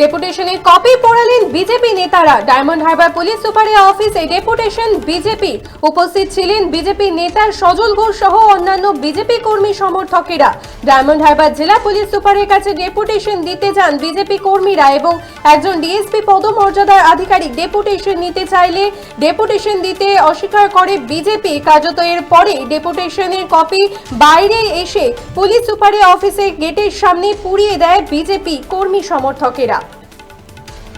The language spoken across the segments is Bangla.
ডেপুটেশনে কপি পড়ালেন বিজেপি নেতারা। ডায়মন্ড হারবার পুলিশ সুপারের অফিসে ডেপুটেশন বিজেপি উপস্থিত ছিলেন বিজেপি নেতার সজল ঘোষ সহ অন্যান্য বিজেপি কর্মী সমর্থকেরা। ডায়মন্ড হারবার জেলা পুলিশ সুপারের কাছে ডেপুটেশন দিতে যান বিজেপি কর্মীরা এবং একজন ডিএসপি পদমর্যাদার আধিকারিক ডেপুটেশন নিতে চাইলে ডেপুটেশন দিতে অস্বীকার করে বিজেপি কার্যত এর পরে ডেপুটেশনের কপি বাইরে এসে পুলিশ সুপারের অফিসে গেটের সামনে পুড়িয়ে দেয় বিজেপি কর্মী সমর্থকেরা।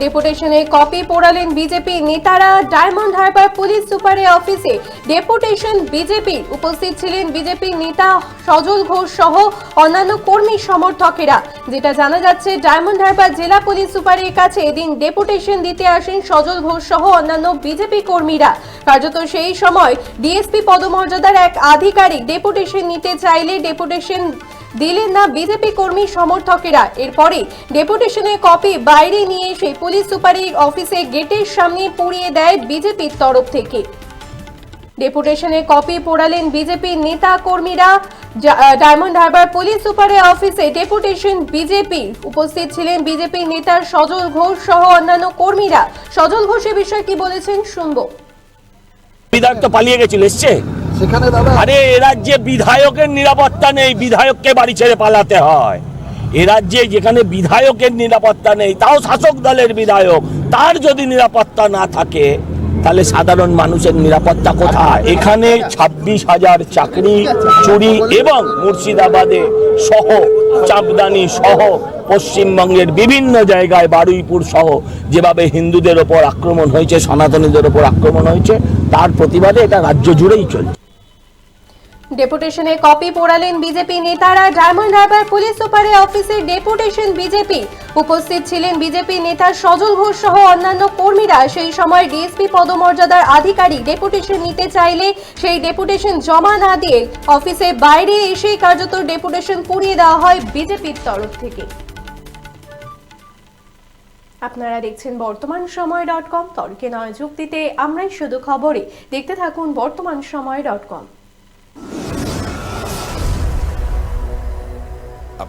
ডেপুটেশনে কপি পোড়ালেন বিজেপি নেতারা। ডায়মন্ড হারবার পুলিশ সুপারের অফিসে ডেপুটেশন বিজেপি উপস্থিত ছিলেন বিজেপি নেতা সজল ঘোষ সহ অন্যান্য কর্মী সমর্থকেরা। যেটা জানা যাচ্ছে ডায়মন্ড হারবার জেলা পুলিশ সুপারের কাছে এদিন ডেপুটেশন দিতে আসেন সজল ঘোষ সহ অন্যান্য বিজেপি কর্মীরা। কার্যত সেই সময় ডিএসপি পদমর্যাদার এক আধিকারিক ডেপুটেশন নিতে চাইলে ডেপুটেশন দিলেন না বিজেপি কর্মী সমর্থকেরা। এরপরে ডেপুটেশনের কপি বাইরে নিয়ে এসে পুলিশ সুপারের অফিসে গেটের সামনে পুড়িয়ে দেয় বিজেপির তরফ থেকে। ডেপুটেশনে কপি পোড়ালেন বিজেপির নেতা কর্মীরা। ডায়মন্ড হারবার পুলিশ সুপারের অফিসে ডেপুটেশন বিজেপি। উপস্থিত ছিলেন বিজেপি নেতা সজল ঘোষ সহ অন্যান্য কর্মীরা। সজল ঘোষ এ বিষয়ে কি বলেছেন শুনব। বিধায়ক তো পালিয়ে গেছিল, এসছে? সেখানে দাদা আরে, এ রাজ্যে বিধায়কের নিরাপত্তা নেই, বিধায়ককে বাড়ি ছেড়ে পালাতে হয়। এ রাজ্যে যেখানে বিধায়কের নিরাপত্তা নেই, তাও শাসক দলের বিধায়ক। তার যদি নিরাপত্তা না থাকে, তাহলে সাধারণ মানুষের নিরাপত্তা কোথায়? এখানে ছাব্বিশ হাজার চাকরি, চুরি এবং মুর্শিদাবাদে সহ, চাপদানি সহ, পশ্চিমবঙ্গের বিভিন্ন জায়গায় বারুইপুর সহ, যেভাবে হিন্দুদের ওপর আক্রমণ হয়েছে, সনাতনীদের ওপর আক্রমণ হয়েছে, তার প্রতিবাদে এটা রাজ্য জুড়েই চলছে। ডেপুটেশনে কপি পোড়ালেন বিজেপি নেতারা। ডায়মন্ড হারবার পুলিশ সুপারের অফিসে ডেপুটেশন বিজেপি উপস্থিত ছিলেন বিজেপি নেতা সজল ঘোষ সহ অন্যান্য কর্মীরা। সেই সময় ডিএসপি পদমর্যাদার আধিকারিক ডেপুটেশন নিতে চাইলে সেই ডেপুটেশন জমা না দিয়ে অফিসে বাইরে এসে কার্যত ডেপুটেশন পুড়িয়ে দেওয়া হয় বিজেপির তরফ থেকে। আপনারা দেখছেন বর্তমান সময় ডট কম। তর্কে নয় যুক্তিতে আমরাই শুধু খবরে। দেখতে থাকুন বর্তমান সময় ডট কম।